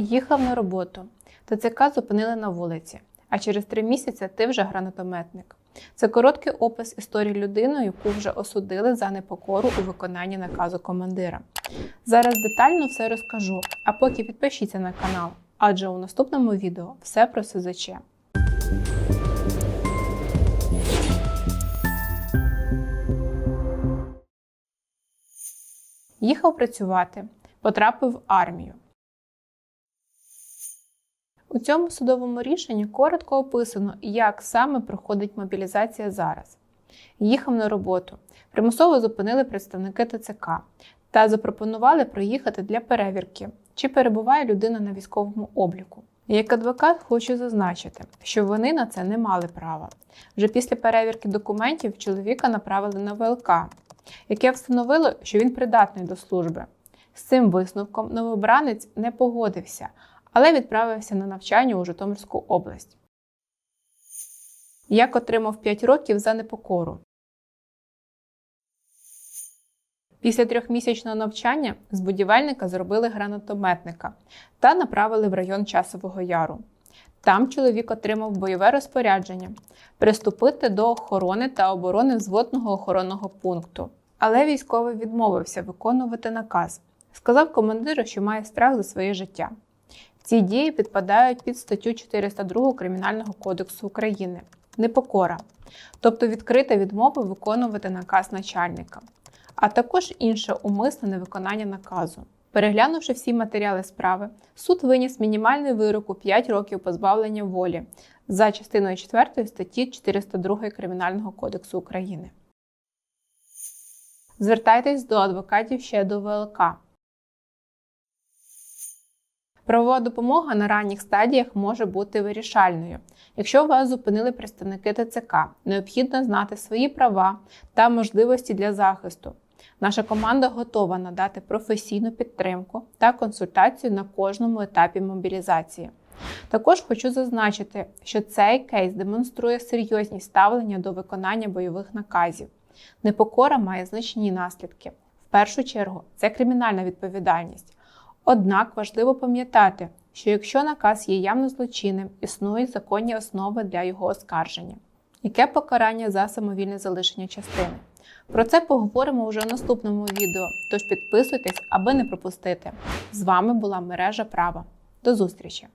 Їхав на роботу. ТЦК зупинили на вулиці, а через три місяці ти вже гранатометник. Це короткий опис історії людини, яку вже осудили за непокору у виконанні наказу командира. Зараз детально все розкажу, а поки підпишіться на канал, адже у наступному відео все про СЗЧ. Їхав працювати, потрапив в армію. У цьому судовому рішенні коротко описано, як саме проходить мобілізація зараз. Їхав на роботу, примусово зупинили представники ТЦК та запропонували проїхати для перевірки, чи перебуває людина на військовому обліку. Як адвокат хочу зазначити, що вони на це не мали права. Вже після перевірки документів чоловіка направили на ВЛК, яке встановило, що він придатний до служби. З цим висновком новобранець не погодився, але відправився на навчання у Житомирську область. Як отримав 5 років за непокору. Після трьохмісячного навчання з будівельника зробили гранатометника та направили в район Часового Яру. Там чоловік отримав бойове розпорядження приступити до охорони та оборони взводного охоронного пункту. Але військовий відмовився виконувати наказ. Сказав командиру, що має страх за своє життя. Ці дії підпадають під статтю 402 Кримінального кодексу України непокора, тобто відкрита відмова виконувати наказ начальника, а також інше умисне невиконання наказу. Переглянувши всі матеріали справи, суд виніс мінімальний вирок у 5 років позбавлення волі за частиною 4 статті 402 Кримінального кодексу України. Звертайтесь до адвокатів ще до ВЛК. Правова допомога на ранніх стадіях може бути вирішальною. Якщо вас зупинили представники ТЦК, необхідно знати свої права та можливості для захисту. Наша команда готова надати професійну підтримку та консультацію на кожному етапі мобілізації. Також хочу зазначити, що цей кейс демонструє серйозність ставлення до виконання бойових наказів. Непокора має значні наслідки. В першу чергу, це кримінальна відповідальність. Однак важливо пам'ятати, що якщо наказ є явно злочинним, існують законні основи для його оскарження. Яке покарання за самовільне залишення частини? Про це поговоримо вже в наступному відео, тож підписуйтесь, аби не пропустити. З вами була мережа права. До зустрічі!